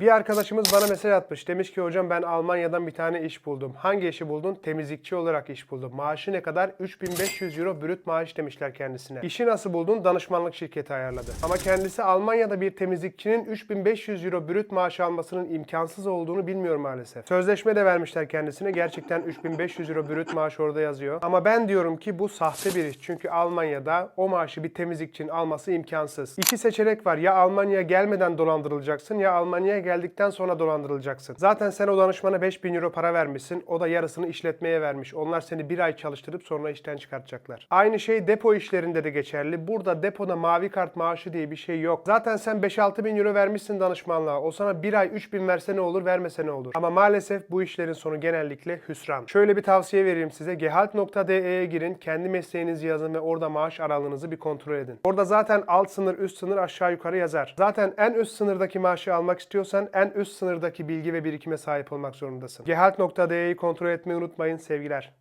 Bir arkadaşımız bana mesaj atmış. Demiş ki hocam ben Almanya'dan bir tane iş buldum. Hangi işi buldun? Temizlikçi olarak iş buldum. Maaşı ne kadar? 3500 euro brüt maaş demişler kendisine. İşi nasıl buldun? Danışmanlık şirketi ayarladı. Ama kendisi Almanya'da bir temizlikçinin 3500 euro brüt maaş almasının imkansız olduğunu bilmiyor maalesef. Sözleşme de vermişler kendisine. Gerçekten 3500 euro brüt maaş orada yazıyor. Ama ben diyorum ki bu sahte bir iş. Çünkü Almanya'da o maaşı bir temizlikçinin alması imkansız. İki seçenek var. Ya Almanya'ya gelmeden dolandırılacaksın ya Almanya'ya geldikten sonra dolandırılacaksın. Zaten sen o danışmana 5000 euro para vermişsin. O da yarısını işletmeye vermiş. Onlar seni bir ay çalıştırıp sonra işten çıkartacaklar. Aynı şey depo işlerinde de geçerli. Burada depoda mavi kart maaşı diye bir şey yok. Zaten sen 5-6 bin euro vermişsin danışmanlığa. O sana bir ay 3 bin verse ne olur vermese ne olur. Ama maalesef bu işlerin sonu genellikle hüsran. Şöyle bir tavsiye vereyim size. Gehalt.de'ye girin. Kendi mesleğinizi yazın ve orada maaş aralığınızı bir kontrol edin. Orada zaten alt sınır, üst sınır aşağı yukarı yazar. Zaten en üst sınırdaki maaşı almak istiyorsan en üst sınırdaki bilgi ve birikime sahip olmak zorundasın. Gehalt.de'yi kontrol etmeyi unutmayın. Sevgiler.